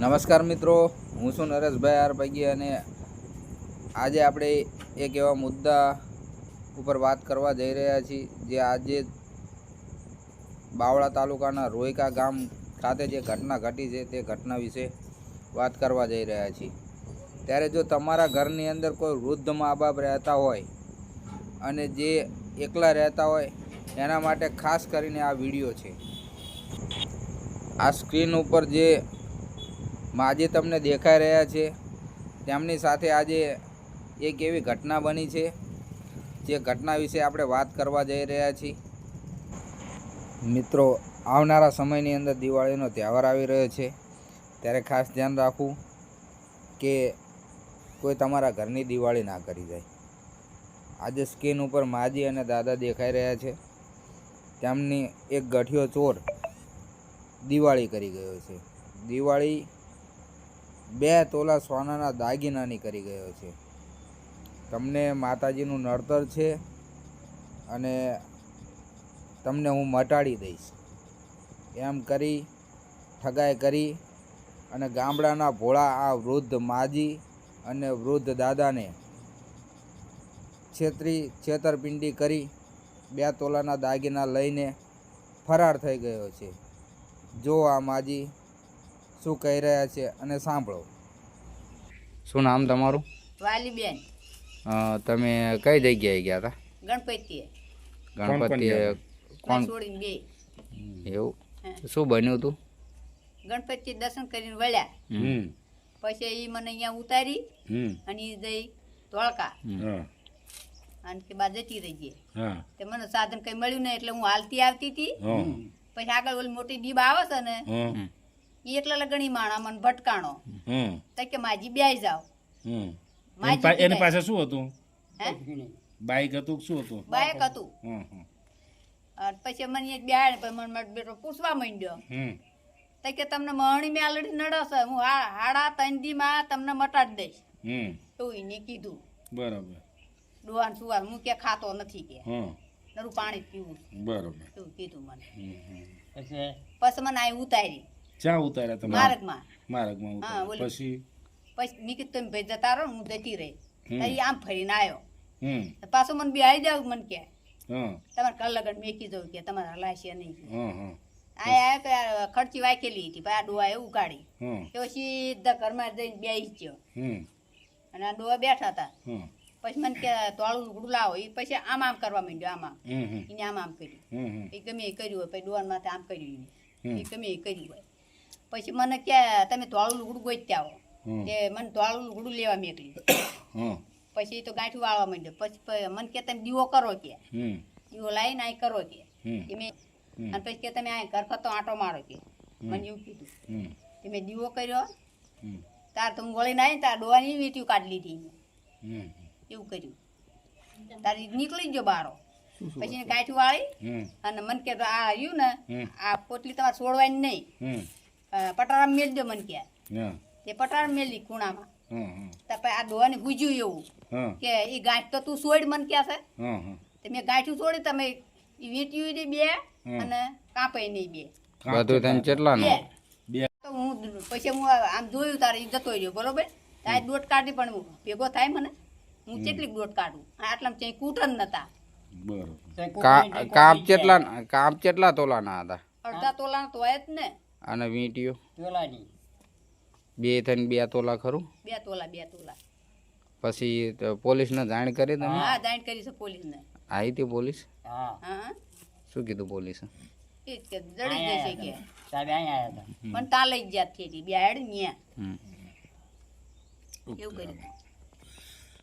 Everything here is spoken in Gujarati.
નમસ્કાર મિત્રો, હું છું નરેશભાઈ આર પૈકી અને આજે આપણે એક એવા મુદ્દા ઉપર વાત કરવા જઈ રહ્યા છીએ, જે આજે બાવળા તાલુકાના રોયકા ગામ ખાતે જે ઘટના ઘટી છે, તે ઘટના વિશે વાત કરવા જઈ રહ્યા છીએ. ત્યારે જો તમારા ઘરની અંદર કોઈ વૃદ્ધ મા બાપ રહેતા હોય અને જે એકલા રહેતા હોય, એના માટે ખાસ કરીને આ વીડિયો છે. આ સ્ક્રીન ઉપર જે માજી તમને દેખાઈ રહ્યા છે. તેમની સાથે આજે એક એવી ઘટના બની છે, જે ઘટના વિશે આપણે વાત કરવા જઈ રહ્યા છીએ. મિત્રો, આવનારા સમયની અંદર દિવાળીનો તહેવાર આવી રહ્યો છે. ત્યારે ખાસ ધ્યાન રાખવું કે કોઈ તમારા ઘરની દિવાળી ના કરી જાય. આજે સ્ક્રીન ઉપર માજી અને દાદા દેખાઈ રહ્યા છે. તેમની એક ગઠિયો ચોર દિવાળી કરી ગયો છે. દિવાળી બે તોલા સોનાના દાગીનાની કરી ગયો છે. તમને માતાજીનું નડતર છે અને તમને હું મટાડી દઈશ. એમ કરી, ઠગાઈ કરી અને ગામડાના ભોળા આ વૃદ્ધ માજી અને વૃદ્ધ દાદાને છેતરી, છેતરપિંડી કરી બે તોલાના દાગીના લઈને ફરાર થઈ ગયો છે. જો આ માજી શું કહી રહ્યા છે અને સાંભળો. શું નામ તમારું? વાલીબેન. તમે કઈ જગ્યાએ ગયા હતા? ગણપતિએ. ગણપતિ કોણ છોડીને બે એવું? શું બન્યું હતું? ગણપતિ દર્શન કરીને વળ્યા. હમ. પછી એ મને અહીંયા ઉતારી હમ. અને એ જઈ ધોળકા. હા. અને કે બાદ જતી રહી તે મને સાધન કઈ મળ્યું નહીં એટલે હું હાલતી આવતી હતી. પછી આગળ ઓલી મોટી ડીબ આવે છે ને એટલે લગણી માણા મને ભટકાણો. હમ. તો કે માજી બેસી જાવ હમ. એની પા- એની પાસે શું હતું? હે? બાઈક હતું કે શું હતું? બાયક હતું. હમ હમ. પછી મને એક બેહાડ પછી મને મારો બેટો પૂછવા માંડ્યો. હમ. તો કે તમને મહણી મેલડી નડશે હું હા- હાડા ત્રણ દી માં તમને મટાડી દઈશ. હમ. તો એને કીધું. બરાબર. ડોહાન સુવાર હું કે ખાતો નથી કે. હા નરું પાણી જ પીવું. બરાબર. તું કીધું મને. હમ હમ. પછી? મને આ ઉતારી. ચા ઉતાર્યા તમે? માર્ગમાં. માર્ગમાં ઉતાર્યા. પછી? પછી મેં કીધું તમે ભાઈ જતા રહો હું જતી રહી તારી આમ ફરીને આવ્યો પાછું મને બિહારી જાવ મને કે. તમારે કલ લગન મેકી દઉં કે તમારે હલાશે નહીં. આ ખર્ચી વાંકેલી હતી આ ડોહા એવું કાઢી હા. તો સીધા ઘરમાં જઈને બેસી ગયો. અને આ ડોહા બેઠા હતા. પછી મને કે તોળું લુગડું લાવો એ પછી આમ આમ કરવા માંડ્યો આમ આમ. એને આમ આમ કર્યું. એ ગમે એ કર્યું હોય પછી ડોહાન માથે આમ કર્યું. એ ગમે એ કર્યું હોય. પછી મને કે તમે ધોળું લુગડું ગોત્યા આવો. તે મને ધોળું લુગડું લેવા મેકલી. પછી તો ગાંઠું વાળવા માંડ્યો. પછી મને કે તમે દીવો કરો કે. દીવો લાવીને અહીં કરો કે. મેં અને પછી કે તમે અહીં ઘર ફરતો આંટો મારો કે. મને એવું કીધું. તે મેં દીવો કર્યો. તાર તો હું વળીને આવી તાર ડોવાની વીંટીઓ કાઢી લીધી એવું કર્યું. તારી નીકળી ગયો બારો. પછી ગાંઠું વાળી અને મને કે આ રહ્યું ને આ પોટલી તમારે છોડવાની નહીં. હમ મેલ મેલજો મને કે હા. તે પટારા મેલી ખૂણામાં. હા હા. તો આ ડોહાને ગુજ્યું એવું. કે એ ગાંઠ તો તું છોડ મને કે છે? હા હા. તે મેં ગાંઠું છોડી તમે ઈ વીંટ્યું બે અને કાપાઈ નહીં બે. બધું થઈને કેટલાનું? બે. બે. તો હું પછી હું આમ જોયું તારે જતો રહ્યો બરોબર? તારે દોટ કાઢી પણ હું ભેગો થાય મને. હું કેટલીક દોટ કાઢું? આટલા ક્યાંય કૂટન નતા. કાપ કેટલા કાપ કેટલા તોલાના હતા? અડધા તોલા તો હોય જ ને. અને વીંટીઓ. બે થઈને બે તોલા ખરું? બે તોલા બે તોલા. પછી પોલીસ પોલીસને જાણ કરી તમે? હા જાણ કરી છે પોલીસને. આવી હતી પોલીસ? હા. શું કીધું પોલીસ? એ જ કે જડી જશે કે. સાહેબ અહીંયા આવ્યા હતા. મને તા જ જાત થઈ હતી બે હેડ ન્યા. એવું કર્યું.